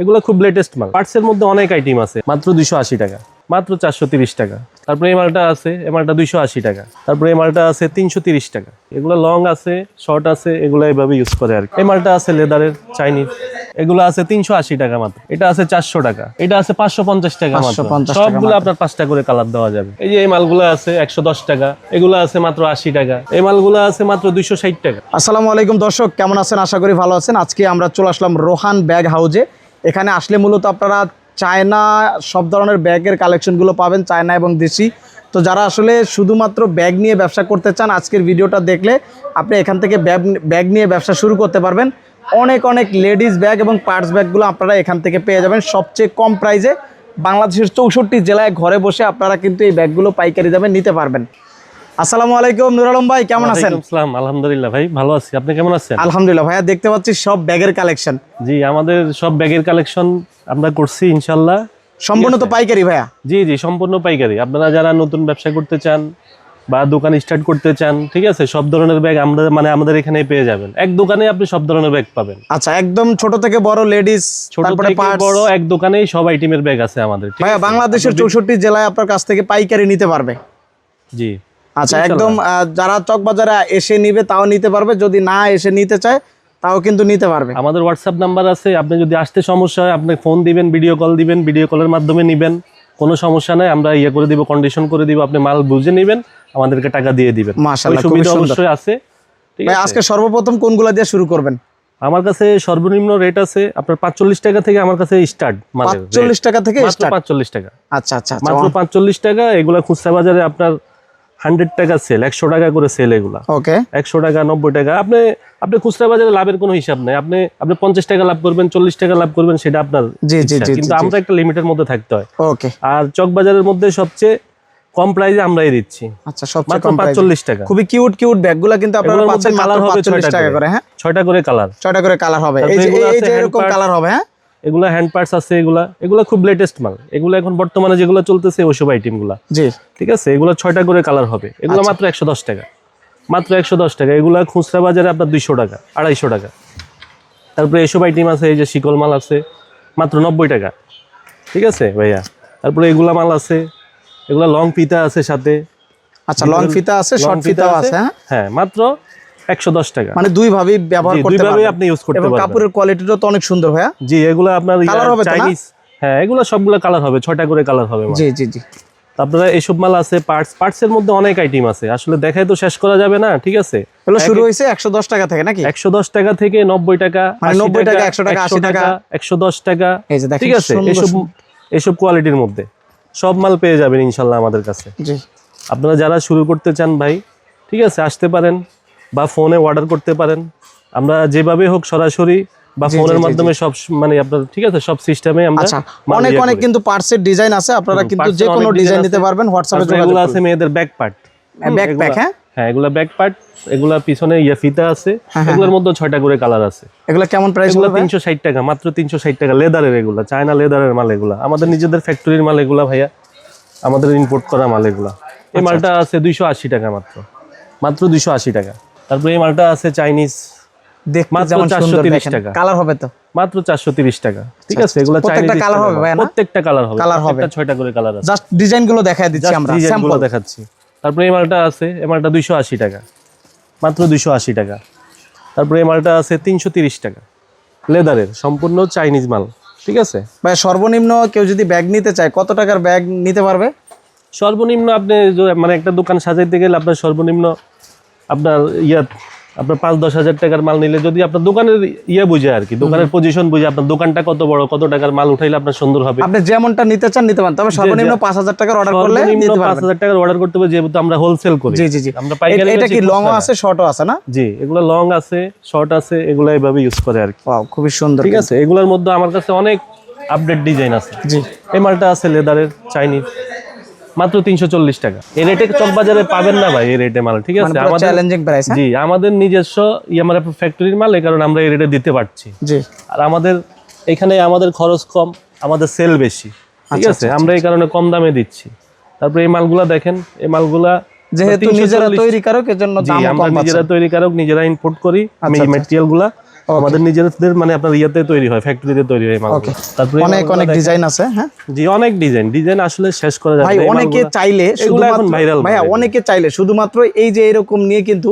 এগুলো খুব লেটেস্ট মাল। পার্টসের মধ্যে অনেক আইটেম আছে মাত্র দুইশো আশি টাকা মাত্র চারশো তিরিশ টাকা। তারপরে এই মালটা আছে এ মালটা দুইশো আশি টাকা। তারপরে এই মালটা আছে তিনশো তিরিশ টাকা। এগুলো লং আছে শর্ট আছে এগুলো এইভাবে ইউজ করে আর এই মালটা আছে লেদারের চাইনিজ এগুলো আছে তিনশো আশি টাকা মাত্র। এটা আছে চারশো টাকা। এটা আছে পাঁচশো পঞ্চাশ টাকা মাত্র। সবগুলো আপনার পাঁচটা করে কালার দেওয়া যাবে। এই যে এই মালগুলো আছে একশো দশ টাকা এগুলো আছে মাত্র আশি টাকা। এই মালগুলো আছে মাত্র দুইশো ষাট টাকা। আসসালামু আলাইকুম দর্শক কেমন আছেন? আশা করি ভালো আছেন। আজকে আমরা চলে আসলাম রোহান ব্যাগ হাউজে। এখানে আসলে মূলত আপনারা চায়না সব ধরনের ব্যাগের কালেকশনগুলো পাবেন, চায়না এবং দেশি। তো যারা আসলে শুধুমাত্র ব্যাগ নিয়ে ব্যবসা করতে চান, আজকের ভিডিওটা দেখলে আপনি এখান থেকে ব্যাগ ব্যাগ নিয়ে ব্যবসা শুরু করতে পারবেন। অনেক অনেক লেডিস ব্যাগ এবং পার্টস ব্যাগগুলো আপনারা এখান থেকে পেয়ে যাবেন। সবচেয়ে কম প্রাইজে বাংলাদেশের চৌষট্টি জেলায় ঘরে বসে আপনারা কিন্তু এই ব্যাগগুলো পাইকারি দামে নিতে পারবেন। আসসালামু আলাইকুম নুর আলম ভাই কেমন আছেন? আসসালাম আলহামদুলিল্লাহ ভাই ভালো আছি। আপনি কেমন আছেন? আলহামদুলিল্লাহ ভাইয়া দেখতে পাচ্ছি সব ব্যাগের কালেকশন জি আমাদের সব ব্যাগের কালেকশন আমরা করছি ইনশাল্লাহ সম্পূর্ণ তো পাইকারি ভাইয়া? জি জি সম্পূর্ণ পাইকারি। আপনারা যারা নতুন ব্যবসা করতে চান বা দোকান স্টার্ট করতে চান ঠিক আছে সব ধরনের ব্যাগ আমরা মানে আমাদের এখানে পেয়ে যাবেন। এক দোকানে আপনি সব ধরনের ব্যাগ পাবেন। আচ্ছা একদম ছোট থেকে বড় লেডিস ছোট থেকে বড় এক দোকানেই সব আইটেমের ব্যাগ আছে আমাদের ভাইয়া বাংলাদেশের চৌষট্টি জেলায় আপনার কাছ থেকে পাইকারি নিতে পারবে। জি। আচ্ছা একদম যারা চকবাজারে এসে নিবে তাও নিতে পারবে যদি না এসে নিতে চায় তাও কিন্তু নিতে পারবে। আমাদের হোয়াটসঅ্যাপ নাম্বার আছে আপনি যদি আসতে সমস্যা হয় আপনি ফোন দিবেন ভিডিও কল দিবেন ভিডিও কলের মাধ্যমে নিবেন কোনো সমস্যা নাই আমরা ইয়ে করে দিব কন্ডিশন করে দিব আপনি মাল বুঝে নেবেন আমাদেরকে টাকা দিয়ে দিবেন। সুবিধা। অবশ্যই আছে ঠিক ভাই আছে? আজকে সর্বপ্রথম কোনগুলা দিয়ে শুরু করবেন? আমার কাছে সর্বনিম্ন রেট আছে আপনার পাঁচচল্লিশ টাকা থেকে আমার কাছে স্টার্ট। পাঁচচল্লিশ টাকা থেকে স্টার্ট পাঁচচল্লিশ টাকা। আচ্ছা আচ্ছা আচ্ছা মাত্র পাঁচচল্লিশ টাকা এগুলা খুচরা বাজারে আপনার হান্ড্রেড টাকা সেল একশো টাকা করে সেল এগুলা। ওকে একশো টাকা নব্বই টাকা। আপনি আপনি খুচরা বাজারে লাভের কোনো হিসাব নেই। আপনি আপনি পঞ্চাশ টাকা লাভ করবেন চল্লিশ টাকা লাভ করবেন সেটা আপনার কিন্তু আমরা একটা লিমিটের মধ্যে থাকতে হয়। ওকে আর চক বাজারের মধ্যে সবচেয়ে কম প্রাইসে আমরাই দিচ্ছি। আচ্ছা সবচেয়ে কম টাকা। খুবই কিউট কিউট ব্যাগগুলো কিন্তু আপনারা পাচ্ছেন কালার হবে টাকা করে। হ্যাঁ? ছয়টা করে কালার ছয়টা করে কালার হবে। এই যে এরকম কালার হবে হ্যাঁ? এগুলা হ্যান্ড পার্টস আছে এগুলা এগুলা খুব লেটেস্ট মাল। এগুলো এখন বর্তমানে যেগুলো চলতেছে ওইসব আইটেমগুলা। জি। ঠিক আছে? এগুলো ছয়টা করে কালার হবে। এগুলো আচ্ছা। মাত্র একশো দশ টাকা। মাত্র একশো দশ টাকা। এগুলো খুচরা বাজারে আপনার দুইশো টাকা আড়াইশো টাকা। তারপরে এসব আইটেম আছে এই যে শিকল মাল আছে মাত্র নব্বই টাকা। ঠিক আছে ভাইয়া? তারপরে এগুলা মাল আছে এগুলা লং ফিতা আছে সাথে। আচ্ছা লং ফিতা আছে শর্ট ফিতাও আছে হ্যাঁ? হ্যাঁ মাত্র একশো দশ টাকা। মানে দুই ব্যবহার দুইভাবেই পারবেন। আপনি ইউজ করতে এবং কাপড়ের কোয়ালিটিটা তো অনেক সুন্দর ভাইয়া। জি এগুলো আপনার Colour হবে তো না? চাইনিজ হ্যাঁ এগুলো সবগুলো কালার হবে ছয়টা করে কালার হবে জি জি জি। আপনারা এসব মাল আছে পার্টস পার্টস এর মধ্যে অনেক আইটেম আছে। আসলে দেখাই তো শেষ করা যাবে না ঠিক আছে? এগুলো শুরু হয়েছে একশো দশ টাকা থেকে নাকি? একশো দশ টাকা থেকে নব্বই টাকা মানে আশি 90 টাকা, 100 টাকা, একশো টাকা। একশো দশ টাকা ঠিক আছে? এসব কোয়ালিটির মধ্যে। সব মাল পেয়ে যাবেন ইনশাল্লাহ আমাদের কাছে। আপনারা যারা শুরু করতে চান ভাই ঠিক আছে আসতে পারেন। বা ফোনে অর্ডার করতে পারেন। আমরা যেভাবে হোক সরাসরি বা ফোনের মাধ্যমে সব মানে আপনার ঠিক আছে সব সিস্টেমে আমরা আচ্ছা অনেক অনেক কিন্তু পার্টসের ডিজাইন আছে আপনারা কিন্তু যে কোনো ডিজাইন নিতে পারবেন হোয়াটসঅ্যাপে যোগাযোগ এগুলো আছে মেয়েদের ব্যাক পার্ট ব্যাক প্যাক হ্যাঁ? হ্যাঁ এগুলা ব্যাক পার্ট এগুলা পিছনে ইয়ে ফিতা আছে। হ্যাঁ, এগুলোর মধ্যে ছয়টা করে কালার আছে। এগুলো কেমন প্রাইস এগুলো তিনশো ষাট টাকা মাত্র তিনশো ষাট টাকা লেদারের এগুলা চায়না লেদারের মাল এগুলা। আমাদের নিজেদের ফ্যাক্টরির মাল এগুলা ভাইয়া। আমাদের ইম্পোর্ট করা মাল এগুলা। এই আচ্ছা, মালটা আছে দুইশো আশি টাকা মাত্র। মাত্র দুইশো আশি টাকা। তারপরে এই মালটা আছে চাইনিজ। দেখতে মাত্র যেমন সুন্দর 430 দেখেন। টাকা। কালার হবে তো। মাত্র চারশো তিরিশ টাকা। ঠিক আছে এগুলো প্রত্যেকটা colour হবে ভাইয়া না? প্রত্যেকটা কালার হবে। Colour হবে। ছয়টা করে কালার আছে। জাস্ট ডিজাইনগুলো দেখায় দিচ্ছি আমরা স্যাম্পল দেখাচ্ছি। তারপরে এই মালটা আছে এই মালটা দুইশো আশি টাকা। মাত্র দুইশো আশি টাকা। তারপরে এই মালটা আছে তিনশো তিরিশ টাকা। লেদারের সম্পূর্ণ চাইনিজ মাল। ঠিক আছে? ভাই সর্বনিম্ন কেউ যদি ব্যাগ নিতে চায় কত টাকার ব্যাগ নিতে পারবে? সর্বনিম্ন আপনি মানে একটা দোকান সাজাইতে গেলে আপনার সর্বনিম্ন আপনার ইয়া আপনার পাঁচ দশ হাজার টাকার মাল নিলে যদি আপনার দোকানের ইয়ে বুঝে আর কি দোকানের পজিশন বুঝে আপনার দোকানটা কত বড় কত টাকার মাল উঠাইলে আপনার সুন্দর হবে। আপনি যেমনটা নিতে চান নিতে পারেন তবে সর্বনিম্ন পাঁচ হাজার টাকার অর্ডার করলে পাঁচ হাজার টাকার অর্ডার করতে হবে যেহেতু আমরা হোলসেল করি। জি জি জি। আমরা পাইকারি এটা কি লং। আছে শর্টও আছে না? জি এগুলো লং আছে শর্ট আছে এগুলো এইভাবে ইউজ করে আর কি। ওয়াও খুবই সুন্দর ঠিক আছে এগুলোর মধ্যে আমার কাছে অনেক আপডেট ডিজাইন আছে। জি। এই মালটা আছে লেদারের চাইনিজ মাত্র তিনশো চল্লিশ টাকা। এই রেটে চক বাজারে পাবেন না ভাই এই রেটে মাল ঠিক মানে আছে আমাদের চ্যালেঞ্জিং প্রাইস হ্যাঁ? জি আমাদের নিজস্ব ইয়ামারা ফ্যাক্টরির মাল এই কারণে আমরা এই রেটে দিতে পারছি। জি। আর আমাদের এখানে আমাদের খরচ কম আমাদের সেল বেশি ঠিক আচ্ছা, আছে? আমরা এই কারণে কম দামে দিচ্ছি। তারপরে এই মালগুলা দেখেন এই মালগুলা যেহেতু নিজেরা তৈরি কারক এর জন্য জি দাম আমরা কম নিজেরা তৈরি কারক নিজেরা ইম্পোর্ট করি আমি আচ্ছা, আচ্ছা। আমাদের নিজেদের মানে আপনার ইয়াতে তৈরি হয় ফ্যাক্টরিতে তৈরি হয় মালগুলো। তারপরে অনেক অনেক ডিজাইন আছে হ্যাঁ? জি অনেক ডিজাইন ডিজাইন আসলে শেষ করা যায় ভাই অনেকে চাইলে শুধুমাত্র ভাইরাল ভাই অনেকে চাইলে শুধুমাত্র এই যে এরকম নিয়ে কিন্তু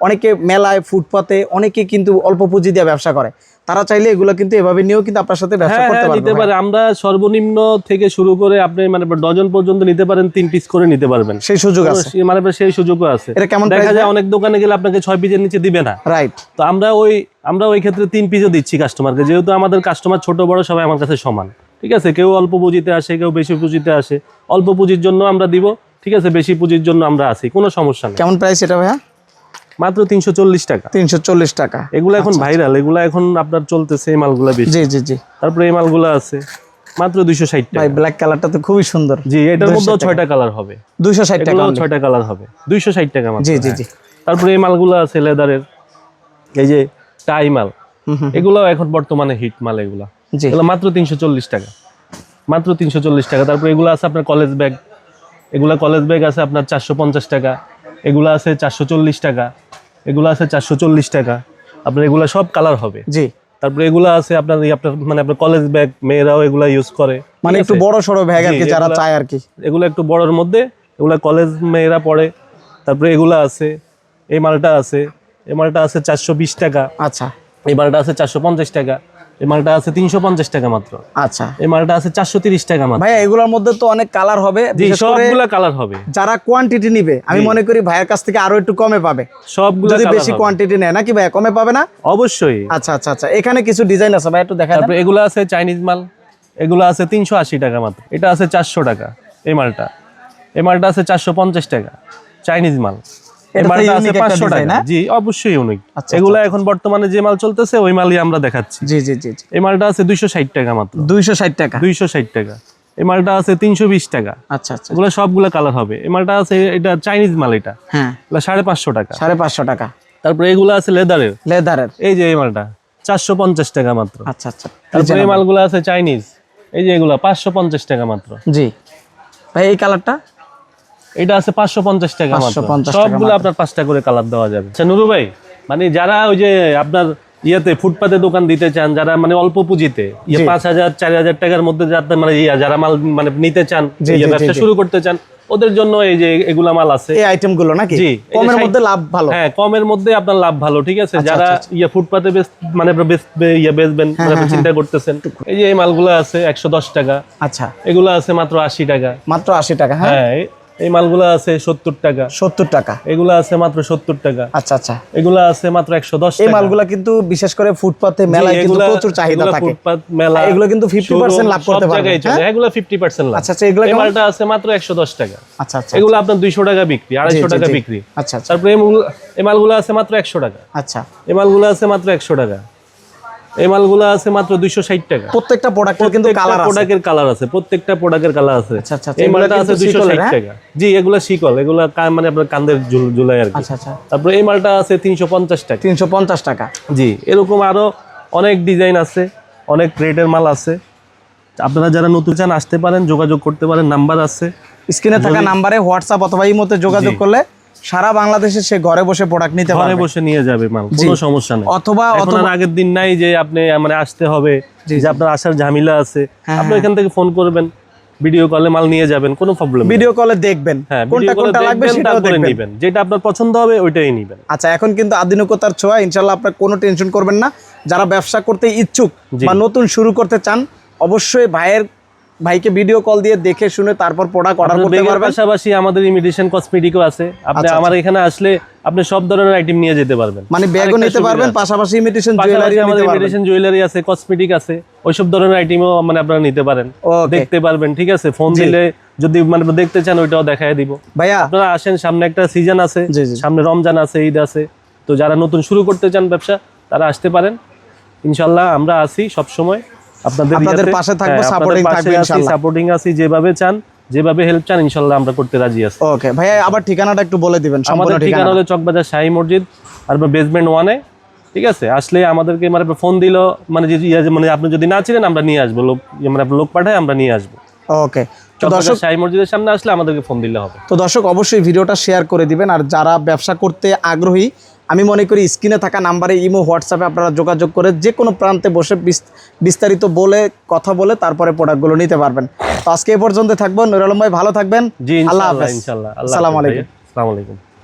অনেকে মেলায় ফুটপাতে অনেকে কিন্তু অল্প পুঁজি দিয়ে ব্যবসা করে। তারা চাইলে এগুলো কিন্তু এভাবে নিয়েও কিন্তু আপনার সাথে ব্যবসা হ্যাঁ করতে হ্যাঁ পারবে নিতে পারে। আমরা সর্বনিম্ন থেকে শুরু করে আপনি মানে ডজন পর্যন্ত নিতে পারেন তিন পিস করে নিতে পারবেন। সেই সুযোগ আছে। মানে সেই সুযোগও আছে। এটা কেমন দেখা যায় অনেক দোকানে গেলে আপনাকে ছয় পিসের নিচে দিবে না। রাইট তো আমরা ওই আমরা ওই ক্ষেত্রে তিন পিসও দিচ্ছি কাস্টমারকে যেহেতু আমাদের কাস্টমার ছোট বড় সবাই আমার কাছে সমান। ঠিক আছে? কেউ অল্প পুঁজিতে আসে কেউ বেশি পুঁজিতে আসে। অল্প পুঁজির জন্য আমরা দিব। ঠিক আছে? বেশি পুঁজির জন্য আমরা আছি। কোনো সমস্যা নেই। কেমন প্রাইস এটা ভাইয়া? মাত্র তিনশো চল্লিশ টাকা। তিনশো চল্লিশ টাকা। এগুলো এখন ভাইরাল এগুলো এখন আপনার চলতেছে এই মালগুলা বেশি। জি জি জি। তারপরে এই মালগুলো আছে মাত্র দুইশো ষাট টাকা। ভাই ব্ল্যাক কালারটা তো খুবই সুন্দর। জি এটার মধ্যেও ছয়টা কালার হবে। দুইশো ষাট টাকা ছয়টা কালার হবে। দুইশো ষাট টাকা জি জি হ্যাঁ। জি। তারপরে এই মালগুলো আছে লেদারের এই যে টাই মাল হুম হুম, এগুলো এখন বর্তমানে হিট মাল এগুলা। এগুলো মাত্র তিনশো চল্লিশ টাকা। মাত্র তিনশো চল্লিশ টাকা। তারপরে এগুলো আছে আপনার কলেজ ব্যাগ এগুলা কলেজ ব্যাগ আছে আপনার চারশো পঞ্চাশ টাকা। এগুলো আছে চারশো চল্লিশ টাকা এগুলো আছে চারশো চল্লিশ টাকা। আপনার এগুলা সব কালার হবে। জি। তারপরে এগুলো আছে আপনার আপনার মানে আপনার কলেজ ব্যাগ মেয়েরাও এগুলা ইউজ করে। মানে একটু বড় সড়ো ব্যাগ আর কি যারা চায় আর কি। এগুলো একটু বড়র মধ্যে এগুলা কলেজ মেয়েরা পড়ে। তারপরে এগুলা আছে এই মালটা আছে এই মালটা আছে চারশো বিশ টাকা। আচ্ছা। এই মালটা আছে চারশো পঞ্চাশ টাকা। এই মালটা আছে তিনশো পঞ্চাশ টাকা মাত্র। আচ্ছা। এই মালটা আছে চারশো তিরিশ টাকা মাত্র। ভাইয়া এগুলোর মধ্যে তো অনেক কালার হবে। সবগুলা কালার হবে। যারা কোয়ান্টিটি নিবে আমি মনে করি ভাইয়ের কাছ থেকে আরও একটু কমে পাবে। সবগুলা যদি বেশি কোয়ান্টিটি নেয় নাকি ভাইয়া কমে পাবে না? অবশ্যই। আচ্ছা আচ্ছা আচ্ছা। এখানে কিছু ডিজাইন আছে ভাই একটু দেখা তারপরে এগুলো আছে চাইনিজ মাল। এগুলো আছে তিনশো আশি টাকা মাত্র। এটা আছে চারশো টাকা এই মালটা। এই মালটা আছে চারশো পঞ্চাশ টাকা চাইনিজ মাল। টাকা। হ্যাঁ? জি অবশ্যই ইউনিক আচ্ছা, এখন বর্তমানে যে মাল চলতেছে ওই মালই আমরা দেখাচ্ছি। জি জি জি জি। এই মালটা আছে দুইশো ষাট টাকা মাত্র। দুইশো ষাট টাকা। দুইশো ষাট টাকা। এই মালটা আছে তিনশো বিশ টাকা। আচ্ছা আচ্ছা এগুলো সবগুলো কালার হবে। এই মালটা আছে এটা চাইনিজ মাল এটা। হ্যাঁ। সাড়ে পাঁচশো টাকা। সাড়ে পাঁচশো টাকা। তারপরে এগুলো আছে লেদারের লেদারের এই যে এই মালটা চারশো পঞ্চাশ টাকা মাত্র। আচ্ছা আচ্ছা। তারপরে এই মালগুলো আছে চাইনিজ এই যে এগুলো পাঁচশো পঞ্চাশ টাকা মাত্র। জি। ভাই এই কালারটা এটা আছে পাঁচশো পঞ্চাশ টাকা মাত্র। 550 সবগুলো আপনার পাঁচটা করে কালার দেওয়া যাবে। আচ্ছা নুরু ভাই মানে যারা ওই যে আপনার ইয়েতে ফুটপাতে দোকান দিতে চান যারা মানে অল্প পুঁজিতে ইয়ে পাঁচ হাজার চার হাজার টাকার মধ্যে যাতে মানে ইয়া যারা মাল মানে নিতে চান ইয়ে ব্যবসা শুরু করতে চান ওদের জন্য এই যে এগুলা মাল আছে। এই আইটেমগুলো নাকি কমের মধ্যে লাভ ভালো। হ্যাঁ কমের মধ্যে আপনার লাভ ভালো ঠিক আছে? আচ্ছা, যারা আচ্ছা, ইয়ে ফুটপাতে মানে ইয়ে বেচবেন মানে চিন্তা করতেছেন। এই যে এই মালগুলো আছে একশো দশ টাকা। আচ্ছা। এগুলো আছে মাত্র আশি টাকা। মাত্র আশি টাকা হ্যাঁ? হ্যাঁ এই- মালগুলো আছে সত্তর টাকা। সত্তর টাকা। এগুলো আছে মাত্র সত্তর টাকা। আচ্ছা আচ্ছা। এগুলো আছে মাত্র একশো দশ এই মালগুলা কিন্তু বিশেষ করে ফুটপাতে মেলায় কিন্তু প্রচুর চাহিদা থাকে। ফুটপাত, মেলা এগুলো কিন্তু 50% showroom, লাভ করতে। হ্যাঁ? এগুলো ফিফটি পার্সেন্ট লাভ। আচ্ছা আচ্ছা এগুলো মালটা আছে মাত্র একশো দশ টাকা। আচ্ছা আচ্ছা এগুলো আপনার দুইশো টাকা বিক্রি আড়াইশো টাকা বিক্রি। আচ্ছা আচ্ছা। তারপরে এই মালগুলো আছে মাত্র একশো টাকা। আচ্ছা। এই মালগুলো আছে মাত্র একশো টাকা। এই মালগুলো আছে মাত্র টাকা। প্রত্যেকটা প্রোডাক্টের কিন্তু কালার আছে। প্রোডাক্টের কালার আছে প্রত্যেকটা প্রোডাক্টের কালার আছে। আচ্ছা, আচ্ছা, এই মালটা আছে কিন্তু দুইশো শিকলের, ষাট হ্যাঁ? টাকা। জি এগুলা শিকল এগুলা মানে আপনার কান্দের ঝুলাই আর কি। আচ্ছা আচ্ছা। তারপরে এই মালটা আছে তিনশো পঞ্চাশ টাকা। তিনশো পঞ্চাশ টাকা। জি এরকম আরও অনেক ডিজাইন আছে অনেক রেটের মাল আছে। আপনারা যারা নতুন চান আসতে পারেন যোগাযোগ করতে পারেন নাম্বার আছে। স্ক্রিনে থাকা নাম্বারে হোয়াটসঅ্যাপ অথবা ইমোতে যোগাযোগ করলে সারা বাংলাদেশে সে ঘরে বসে প্রোডাক্ট নিতে ঘরে বসে নিয়ে যাবে মাল কোনো সমস্যা নেই। অথবা অথবা আগের দিন নাই যে আপনি মানে আসতে হবে যে আপনার আসার ঝামেলা আছে। হ্যাঁ, আপনি এখান থেকে ফোন করবেন ভিডিও কলে মাল নিয়ে যাবেন কোনো প্রবলেম ভিডিও কলে দেখবেন হ্যাঁ কোনটা কোনটা লাগবে সেটাও দেখবেন। নিবেন। যেটা আপনার পছন্দ হবে ওইটাই নিবেন। আচ্ছা এখন কিন্তু আধুনিকতার ছোঁয়া ইনশাল্লাহ আপনার কোনো টেনশন করবেন না। যারা ব্যবসা করতে ইচ্ছুক। বা নতুন শুরু করতে চান অবশ্যই ভাইয়ের ভাইকে ভিডিও কল দিয়ে দেখে শুনে তারপর প্রোডাক্ট অর্ডার করতে পারবেন। পাশাপাশি আমাদের ইমিটেশন কসমেটিকও আছে। আপনি আচ্ছা, আমার এখানে আসলে আপনি সব ধরনের আইটেম নিয়ে যেতে পারবেন। মানে ব্যাগও নিতে পারবেন পাশাপাশি ইমিটেশন জুয়েলারি আমাদের ইমিটেশন জুয়েলারি আছে কসমেটিক আছে ওইসব ধরনের আইটেমও মানে আপনারা নিতে পারেন। দেখতে পারবেন ঠিক আছে? ফোন দিলে যদি মানে দেখতে চান ওইটাও দেখায় দিব। ভাইয়া। আপনারা আসেন সামনে একটা সিজন আছে। সামনে রমজান আছে ঈদ আছে। তো যারা নতুন শুরু করতে চান ব্যবসা তারা আসতে পারেন। ইনশাল্লাহ আমরা আছি সব সময় আপনাদের আপনাদের পাশে থাকব, আপনাদের থাকব পাশে আছি, আছি যেভাবে চান যেভাবে হেল্প চান ইনশাল্লাহ আমরা করতে রাজি আছি। ওকে ভাইয়া আবার ঠিকানাটা একটু বলে দিবেন আমাদের ঠিকানা। হলো চকবাজার শাহী মসজিদ আর বেসমেন্ট ওয়ানে ঠিক আছে? আসলে আমাদেরকে মানে ফোন দিল মানে যে ইয়ে মানে আপনি যদি না ছিলেন আমরা নিয়ে আসব লোক ইয়ে মানে লোক পাঠায় আমরা নিয়ে আসব। ওকে তো দর্শক শাহী মসজিদের সামনে আসলে আমাদেরকে ফোন দিলে হবে। তো দর্শক অবশ্যই ভিডিওটা শেয়ার করে দিবেন আর যারা ব্যবসা করতে আগ্রহী আমি মনে করি স্ক্রিনে থাকা নাম্বারে ইমো হোয়াটসঅ্যাপে আপনারা যোগাযোগ করে যে কোনো প্রান্তে বসে বিস্তারিত বলে কথা বলে তারপরে প্রোডাক্টগুলো নিতে পারবেন। তো আজকে এ পর্যন্ত থাকবেন নুর আলম ভাই ভালো থাকবেন। জি আল্লাহ হাফেজ। ইনশাআল্লাহ। আসসালামু আলাইকুম। আসসালামু আলাইকুম।